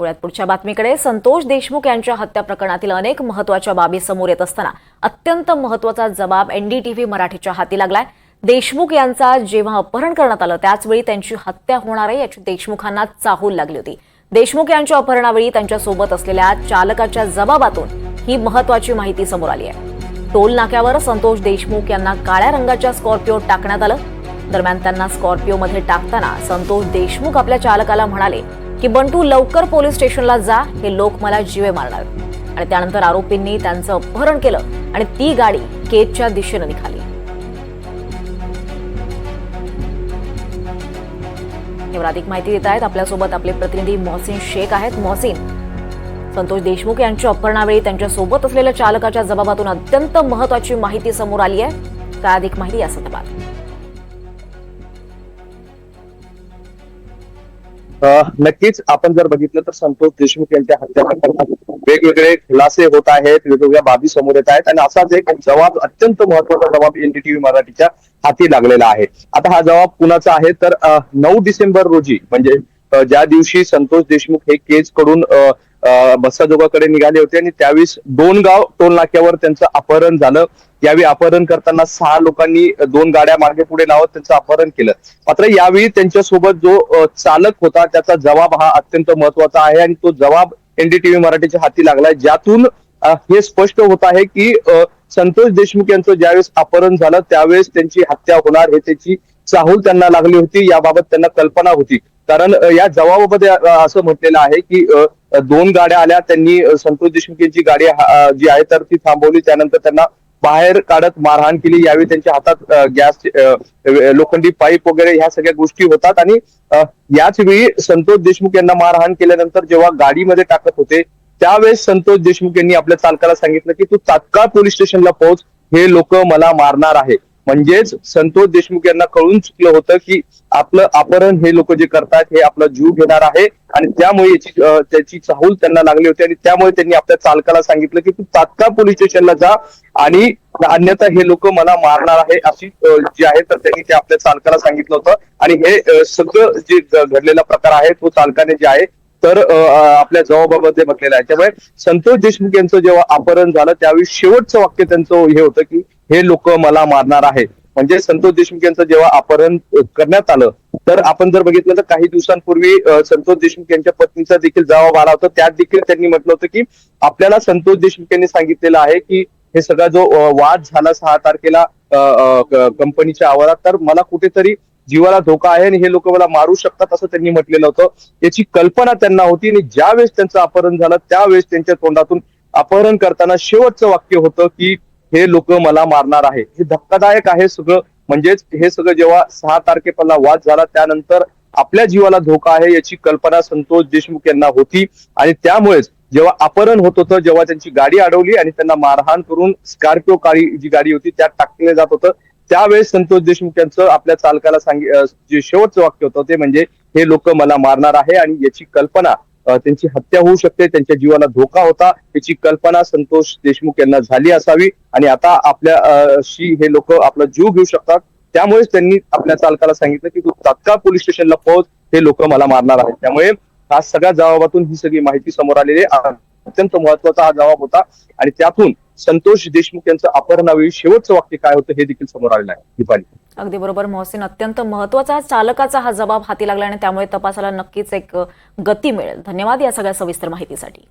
पुण्यात पुढच्या बातमीकडे संतोष देशमुख यांच्या हत्या प्रकरणातील अनेक महत्त्वाच्या बाबी समोर येत असताना अत्यंत महत्त्वाचा जबाब एनडीटीव्ही मराठीच्या हाती लागलाय. देशमुख यांचा जेव्हा अपहरण करण्यात आलं त्याचवेळी त्यांची हत्या होणार आहे याची देशमुखांना चाहूल लागली होती. देशमुख यांच्या अपहरणावेळी त्यांच्यासोबत असलेल्या चालकाच्या जबाबातून ही महत्वाची माहिती समोर आली आहे. टोल नाक्यावर संतोष देशमुख यांना काळ्या रंगाच्या स्कॉर्पिओ टाकण्यात आलं. दरम्यान त्यांना स्कॉर्पिओमध्ये टाकताना संतोष देशमुख आपल्या चालकाला म्हणाले की बंटू लवकर पोलीस स्टेशनला जा हे लोक मला जीवे मारणार. आणि त्यानंतर आरोपींनी त्यांचं अपहरण केलं आणि ती गाडी केजच्या दिशेनं निघाली. यावर अधिक माहिती देत आहेत आपल्यासोबत आपले प्रतिनिधी मोहसिन शेख आहेत. मोहसिन संतोष देशमुख यांच्या अपहरणावेळी त्यांच्यासोबत असलेल्या चालकाच्या जबाबातून अत्यंत महत्वाची माहिती समोर आली आहे. काय अधिक माहिती या संदर्भात? नक्कीच आपण जर बघितलं तर संतोष देशमुख यांच्या हत्या प्रकरणात वेगवेगळे खुलासे होत आहेत वेगवेगळ्या बाबी समोर येत आहेत आणि असाच एक जबाब अत्यंत महत्त्वाचा जबाब एनडीटीव्ही मराठीच्या हाती लागलेला आहे. आता हा जबाब कुणाचा आहे? तर नऊ डिसेंबर रोजी म्हणजे ज्या दिवशी संतोष देशमुख हे केस कडून बस्साजोगाकडे निघाले होते आणि त्यावेळेस दोन गाव टोल नाक्यावर त्यांचं अपहरण झालं. यावेळी अपहरण करताना सहा लोकांनी दोन गाड्या मार्गे पुढे लावत त्यांचं अपहरण केलं. मात्र यावेळी त्यांच्यासोबत जो चालक होता त्याचा जबाब हा अत्यंत महत्त्वाचा आहे आणि तो जबाब एनडीटीव्ही मराठीच्या हाती लागलाय. ज्यातून हे स्पष्ट होत आहे की संतोष देशमुख यांचं ज्यावेळेस अपहरण झालं त्यावेळेस त्यांची हत्या होणार हे त्याची चाहूल त्यांना लागली होती. याबाबत त्यांना कल्पना होती. कारण या जबाबामध्ये असं म्हटलेलं आहे की दोन गाड्या आल्या त्यांनी संतोष देशमुख यांची गाडी जी आहे तर ती थांबवली. त्यानंतर त्यांना बाहेर काढत मारहाण केली. यावेळी त्यांच्या हातात गॅस लोखंडी पाईप वगैरे ह्या सगळ्या गोष्टी होतात. आणि याच वेळी संतोष देशमुख यांना मारहाण केल्यानंतर जेव्हा गाडीमध्ये टाकत होते त्यावेळेस संतोष देशमुख यांनी आपल्या चालकाला सांगितलं की तू तात्काळ पोलीस स्टेशनला पोहोच. हे लोक मला मारणार आहे म्हणजेच संतोष देशमुख यांना कळून चुकलं होतं की आपलं अपहरण हे लोक जे करतात हे आपला जीव घेणार आहे. आणि त्यामुळे याची त्याची चाहूल त्यांना लागली होती आणि त्यामुळे त्यांनी आपल्या चालकाला सांगितलं की तू तात्काळ पोलीस स्टेशनला जा आणि अन्यथा हे लोक मला मारणार आहे अशी जी आहे तर त्यांनी ते आपल्या चालकाला सांगितलं होतं. आणि हे सगळं जे घडलेला प्रकार आहे तो चालकाने जे आहे तर आपल्या जबाबामध्ये म्हटलेलं आहे त्यामुळे संतोष देशमुख यांचं जेव्हा अपहरण झालं त्यावेळी शेवटचं वाक्य त्यांचं हे होतं की हे लोक मला मारणार आहे म्हणजे संतोष देशमुख यांचं जेव्हा अपहरण करण्यात आलं तर आपण जर बघितलं तर काही दिवसांपूर्वी संतोष देशमुख यांच्या पत्नीचा देखील जबाब आला होता. त्यात देखील त्यांनी म्हटलं होतं की आपल्याला संतोष देशमुख यांनी सांगितलेलं आहे की हे सगळा जो वाद झाला सहा तारखेला कंपनीच्या आवारात तर मला कुठेतरी जीवाला धोका आहे आणि हे लोक मला मारू शकतात असं त्यांनी म्हटलेलं होतं. याची कल्पना त्यांना होती आणि ज्यावेळेस त्यांचं अपहरण झालं त्यावेळेस त्यांच्या तोंडातून अपहरण करताना शेवटचं वाक्य होतं की हे लोक मला मारणार आहे. हे धक्कादायक आहे सगळं. म्हणजेच हे सगळं जेव्हा सहा तारखेपर्यंत वाद झाला त्यानंतर आपल्या जीवाला धोका आहे याची कल्पना संतोष देशमुख यांना होती. आणि त्यामुळेच जेव्हा अपहरण होत होतं जेव्हा त्यांची गाडी अडवली आणि त्यांना मारहाण करून स्कॉर्पिओ काळी जी गाडी होती त्यात टाकले जात होतं. त्यावेळेस संतोष देशमुख यांचं आपल्या चालकाला सांग जे शेवटचं वाक्य होतं ते म्हणजे हे लोक मला मारणार आहे आणि याची कल्पना त्यांची हत्या होऊ शकते त्यांच्या जीवाला धोका होता याची कल्पना संतोष देशमुख यांना झाली असावी आणि आता आपल्या शी हे लोक आपला जीव घेऊ शकतात. त्यामुळेच त्यांनी आपल्या चालकाला सांगितलं की तू तात्काळ पोलीस स्टेशनला पोहोच हे लोक मला मारणार आहेत. त्यामुळे हा सगळ्या जबाबातून ही सगळी माहिती समोर आलेली आहे. अत्यंत महत्त्वाचा हा जबाब होता. आणि त्यातून संतोष देशमुख यांचं अपहरणावेळी शेवटचं वाक्य काय होतं हे देखील समोर आलेलं आहे. दीपाली. अगदी बरोबर मोहसिन. अत्यंत महत्त्वाचा चालकाचा हा जबाब हाती लागला आणि त्यामुळे तपासाला नक्कीच एक गती मिळेल. धन्यवाद या सगळ्या सविस्तर माहितीसाठी.